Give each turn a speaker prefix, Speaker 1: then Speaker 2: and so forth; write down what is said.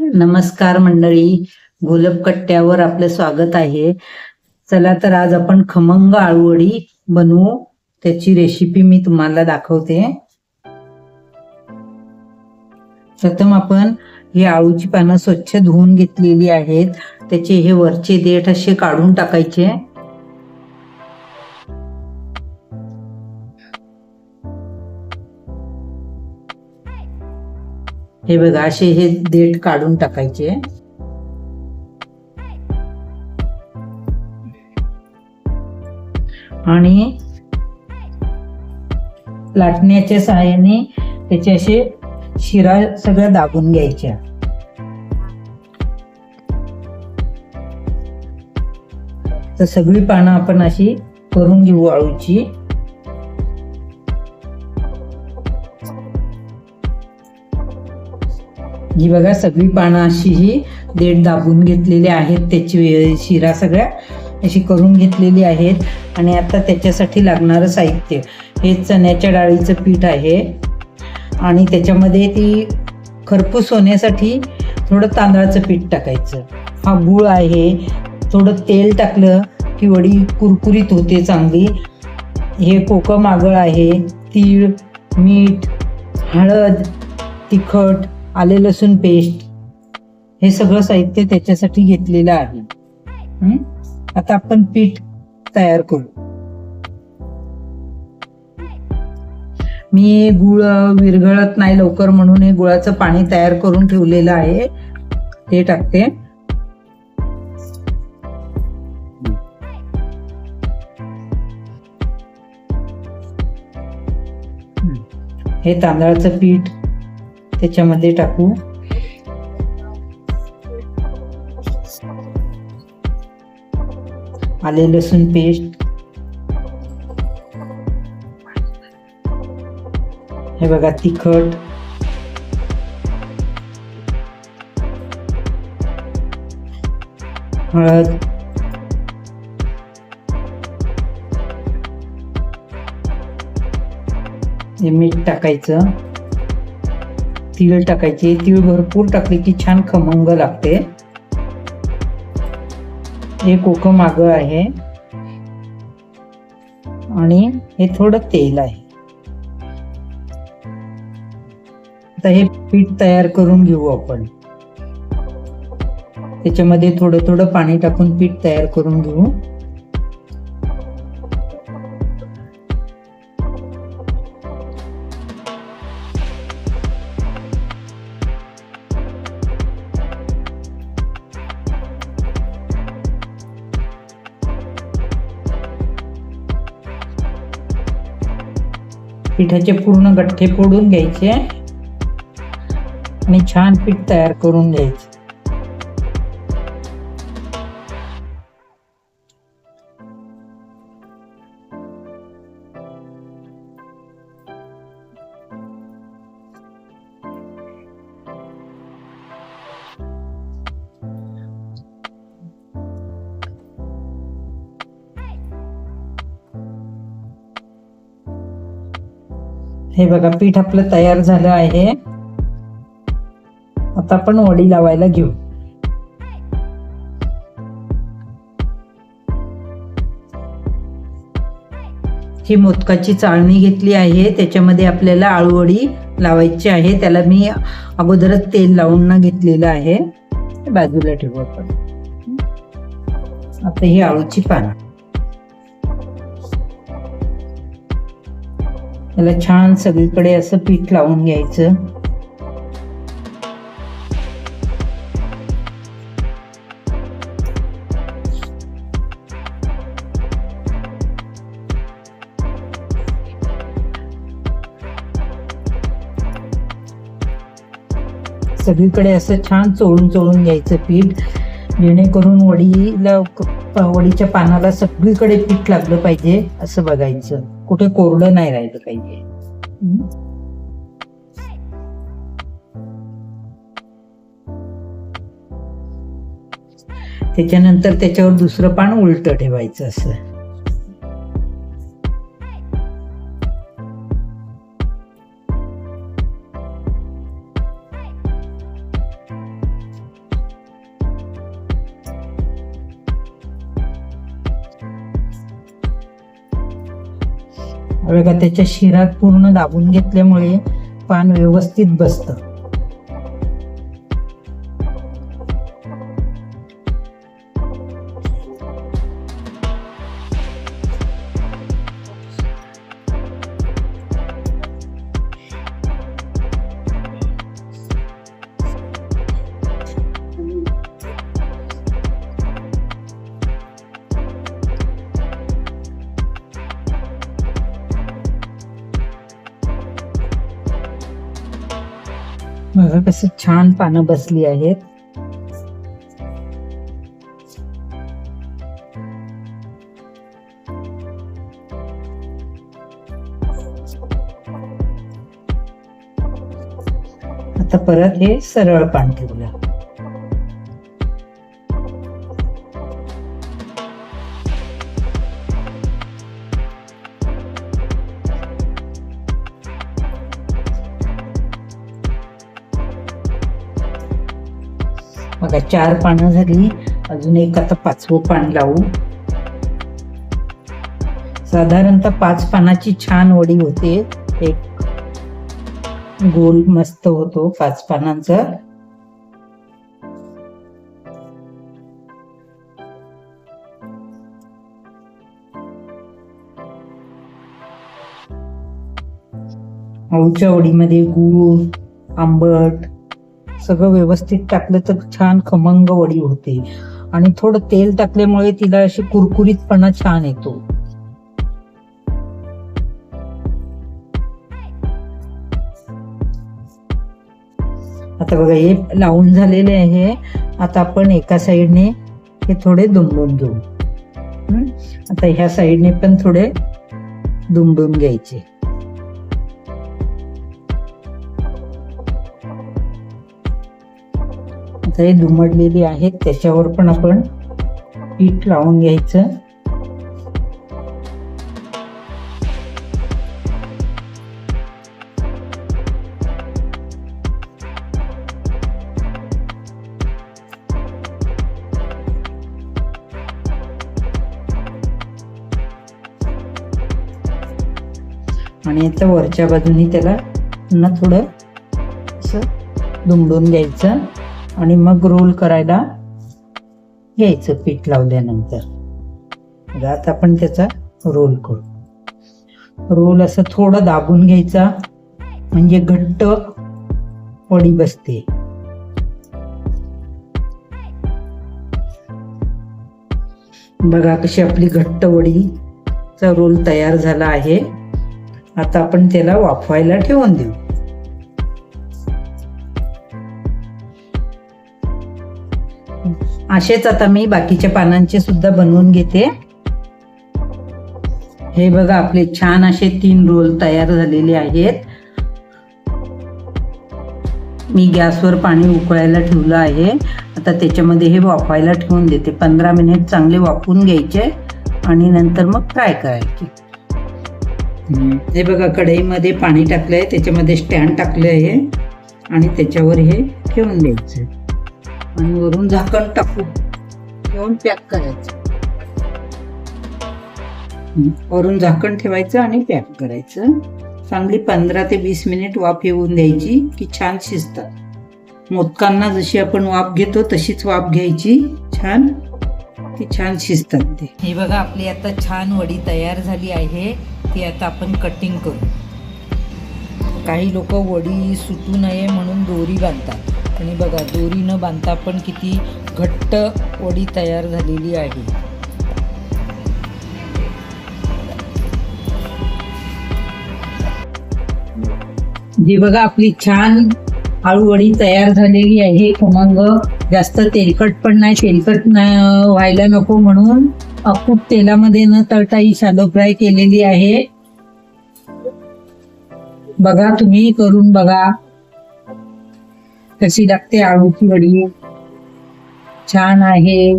Speaker 1: नमस्कार मंडळी. गोलपकट्ट्यावर आपलं स्वागत आहे. चला तर आज आपण खमंग आळूवडी बनवू. त्याची रेसिपी मी तुम्हाला दाखवते. प्रथम आपण ही आळूची पानं स्वच्छ धुवून घेतलेली आहेत. त्याचे हे वरचे देठ असे काढून टाकायचे. हे बघा असे हे देठ काढून टाकायचे. आणि लाटण्याच्या सहाय्याने त्याचे असे शिरा सगळ्या दाबून घ्यायच्या. तर सगळी पानं आपण अशी करून घेऊ आळूची ही बघा सगळी पानं अशी ही देठ दाबून घेतलेली आहेत. त्याची शिरा सगळ्या अशी करून घेतलेली आहेत. आणि आता त्याच्यासाठी लागणारं साहित्य. हे चण्याच्या डाळीचं पीठ आहे. आणि त्याच्यामध्ये ती खरपूस होण्यासाठी थोडं तांदळाचं पीठ टाकायचं. हा गूळ आहे. थोडं तेल टाकलं की वडी कुरकुरीत होते चांगली. हे कोकम आगळ आहे. तीळ मीठ हळद तिखट आले लसूण पेस्ट हे सगळं साहित्य त्याच्यासाठी घेतलेलं आहे. आता आपण पीठ तयार करू. मी गुळ विरघळत नाही लवकर म्हणून हे गुळाचं पाणी तयार करून ठेवलेलं आहे. ते टाकते. हे तांदळाचं पीठ. त्याच्यामध्ये टाकू. आले लसूण पेस्ट. हे बघा तिखट. हळद. हे मीठ टाकायचं. तीळ टाकायचे. तीळ भरपूर टाकले की छान खमंग लागते. हे कोकम माग आहे. आणि हे थोडं तेल आहे. आता हे पीठ तयार करून घेऊ आपण. त्याच्यामध्ये थोडं थोडं पाणी टाकून पीठ तयार करून घेऊ. पिठाचे पूर्ण गठ्ठे फोडून घ्यायचे आणि छान पीठ तयार करून घ्यायचे. हे बघा पीठ आपलं तयार झालं आहे. आता आपण वडी लावायला घेऊ. ही मोदकाची चाळणी घेतली आहे. त्याच्यामध्ये आपल्याला आळूवडी लावायची आहे. त्याला मी अगोदरच तेल लावून घेतलेलं आहे. बाजूला ठेवू आपण. आता ही आळूची पानं. त्याला छान सगळीकडे असं पीठ लावून घ्यायचं. सगळीकडे असं छान चोळून चोळून घ्यायचं पीठ. जेणेकरून वडीला वडीच्या पानाला सगळीकडे पीठ लागलं पाहिजे असं बघायचं. कुठे कोरडं नाही राहिलं पाहिजे. त्याच्यानंतर त्याच्यावर दुसरं पान उलट ठेवायचं असं. बघा त्याच्या शिरात पूर्ण दाबून घेतल्यामुळे पान व्यवस्थित बसतं. बघा कशी छान पानं बसली आहेत. आता परत हे सरळ पान ठेवलं बघा चार पानं झाली. अजून एक आता पाचवं पान लावू. साधारणतः पाच पानाची छान वडी होते. एक गोल मस्त होतो पाच पानांचा. आऊच्या वडीमध्ये गूळ आंबट सगळं व्यवस्थित टाकलं तर छान खमंग वडी होते. आणि थोडं तेल टाकल्यामुळे तिला अशी कुरकुरीतपणा छान येतो. आता बघा हे लावून झालेले आहे. आता आपण एका साईडने हे थोडे दुमडून घेऊ. आता ह्या साईडने पण थोडे दुमडून घ्यायचे. आता हे दुमडलेली आहेत. त्याच्यावर पण आपण पीठ लावून घ्यायचं. आणि आता वरच्या बाजूनी त्याला पुन्हा थोडं असं दुमडून घ्यायचं. आणि मग रोल करायला घ्यायचं पीठ लावल्यानंतर. आता आपण त्याचा रोल करू. रोल असं थोडं दाबून घ्यायचा म्हणजे घट्ट वडी बसते. बघा कशी आपली घट्ट वडीचा रोल तयार झाला आहे. आता आपण त्याला वाफवायला ठेवून देऊ. असेच आता मी बाकीच्या पानांचे सुद्धा बनवून घेते. हे बघा आपले छान असे तीन रोल तयार झालेले आहेत. मी गॅसवर पाणी उकळायला ठेवलं आहे. आता त्याच्यामध्ये हे वाफायला ठेवून देते. पंधरा मिनिट चांगले वाफवून घ्यायचे आणि नंतर मग फ्राय करायचे. हे बघा कढईमध्ये पाणी टाकलंय त्याच्यामध्ये स्टँड टाकलं आहे आणि त्याच्यावर हे ठेवून द्यायचं. आणि वरून झाकण टाकू घेऊन पॅक करायचं. वरून झाकण ठेवायचं आणि पॅक करायचं. चांगली पंधरा ते वीस मिनिट वाफ येऊन द्यायची की छान शिजतात. मोदकांना जशी आपण वाफ घेतो तशीच वाफ घ्यायची. छान. ती छान शिजतात ते. हे बघा आपली आता छान वडी तयार झाली आहे. ती आता आपण कटिंग करू. काही लोक वडी सुटू नये म्हणून दोरी बांधतात. आणि बघा दोरी न बांधता पण किती घट्ट वडी तयार झालेली आहे. जी बघा आपली छान हळूवडी तयार झालेली आहे. खमंग जास्त तेलकट पण नाही तेलकट नाही व्हायला नको म्हणून खूप तेलामध्ये न तळता ही शालो फ्राय केलेली आहे. बघा तुम्ही करून बघा. कशी लागते आळूची वडी? छान आहे.